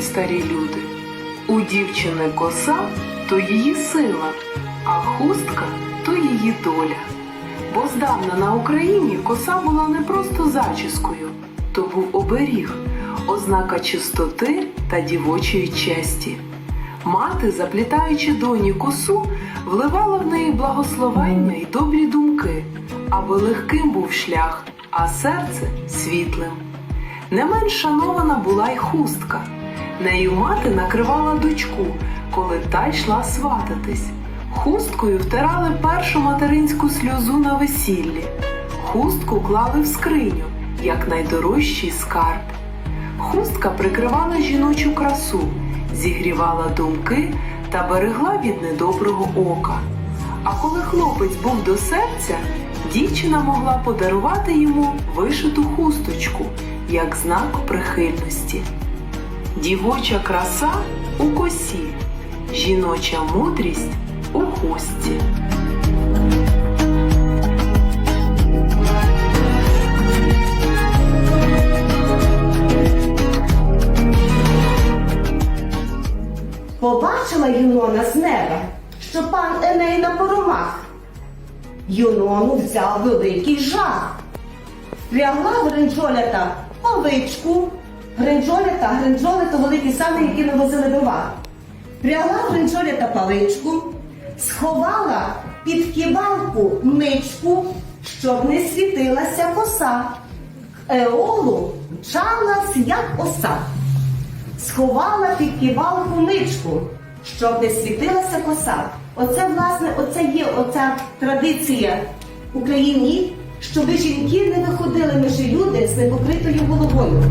старі люди. У дівчини коса то її сила, а хустка то її доля. Бо здавна на Україні коса була не просто зачіскою, то був оберіг, ознака чистоти та дівочої честі. Мати, заплітаючи доні косу, вливала в неї благословення й добрі думки, аби легким був шлях, а серце світлим. Не менш шанована була й хустка. Нею мати накривала дочку, коли та йшла свататись. Хусткою втирали першу материнську сльозу на весіллі. Хустку клали в скриню, як найдорожчий скарб. Хустка прикривала жіночу красу, зігрівала думки та берегла від недоброго ока. А коли хлопець був до серця, дівчина могла подарувати йому вишиту хусточку як знак прихильності. Дівоча краса у косі, жіноча мудрість у хустці. Побачила Юнона з неба, що пан Еней на поромах. Юнону взяв великий жах. Врягла гринджолята павичку. Гринджолята, гринджолята великі сани, які навозили дрова. Врягла гринджолята павичку, сховала під ківалку ничку, щоб не світилася коса. Еолу мчалась, як оса сховала під ківалку ничку, щоб не світилася коса. Оце, власне, оце є оця традиція Україні, щоб жінки не виходили між люди з непокритою головою.